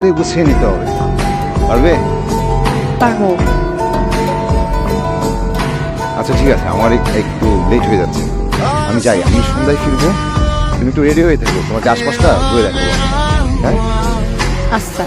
গুছিয়ে নিতে হবে। পারবে? পারব। আচ্ছা ঠিক আছে আমার একটু লেট হয়ে যাচ্ছে। আমি যাই আমি সন্ধ্যায় ফিরবো। তুমি একটু রেডি হয়ে থাকো তোমাকে আশপাশটা ঘুরে দেখাবো হ্যাঁ? আচ্ছা।